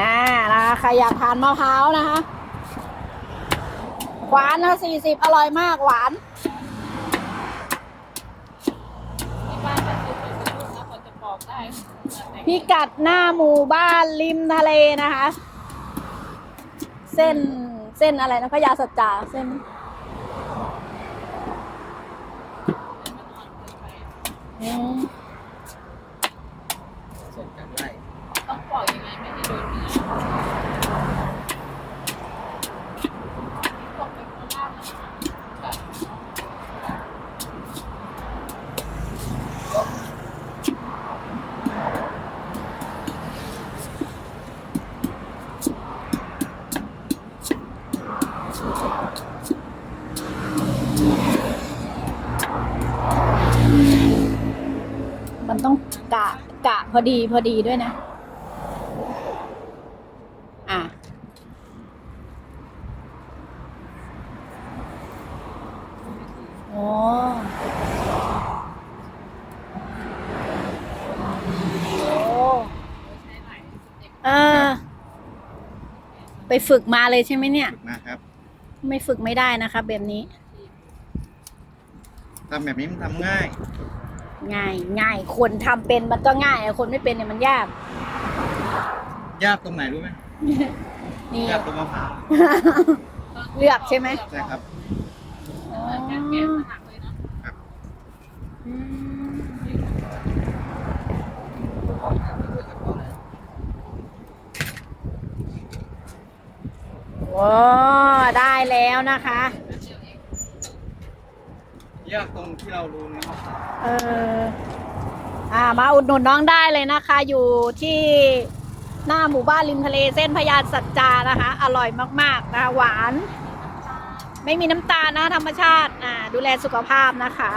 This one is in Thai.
อ่านะคะใครอยากทานมะพร้าวนะคะ หวานนะสี่สิบอร่อยมากหวานที่บ้านจะซื้อไปซื้อลูกนะกว่าจะบอกได้ว่าไหนพิกัดหน้าหมู่บ้านริมทะเลนะคะ เส้นเส้นอะไรนะพญาสัจจาเส้นอืมสดจากไร่ต้องปล่อยยังไงไม่ให้โดนเนื้อตกไปข้างล่างนะคะ มัน ต้องกะกะพอดีพอดีด้วยนะ อะ โอ้โอ้เออไปฝึกมาเลยใช่ไหมเนี่ย ฝึกมาครับ ไม่ฝึกไม่ได้นะคะแบบนี้ ทำแบบนี้มันทำง่าย ง่ายง่ายคนทำเป็นมันก็ง่ายอะคนไม่เป็นเนี่ยมันยาก ยากตรงไหนรู้ไหมนี่ยากตรงมะพร้าวเลือกใช่ไหมใช่ครับอ๋อแกะแกะมาหักเลยเนาะอืมโอ้ได้แล้วนะคะ ยากตรงที่เรารู้นะคะพร้าวเอออ่ามาอุดหนุนน้องได้เลยนะคะ อยู่ที่หน้าหมู่บ้านริมทะเลเส้นพญาสัจจานะคะ อร่อยมากๆนะคะหวาน ไม่มีน้ำตาลนะธรรมชาติอ่าดูแลสุขภาพนะคะ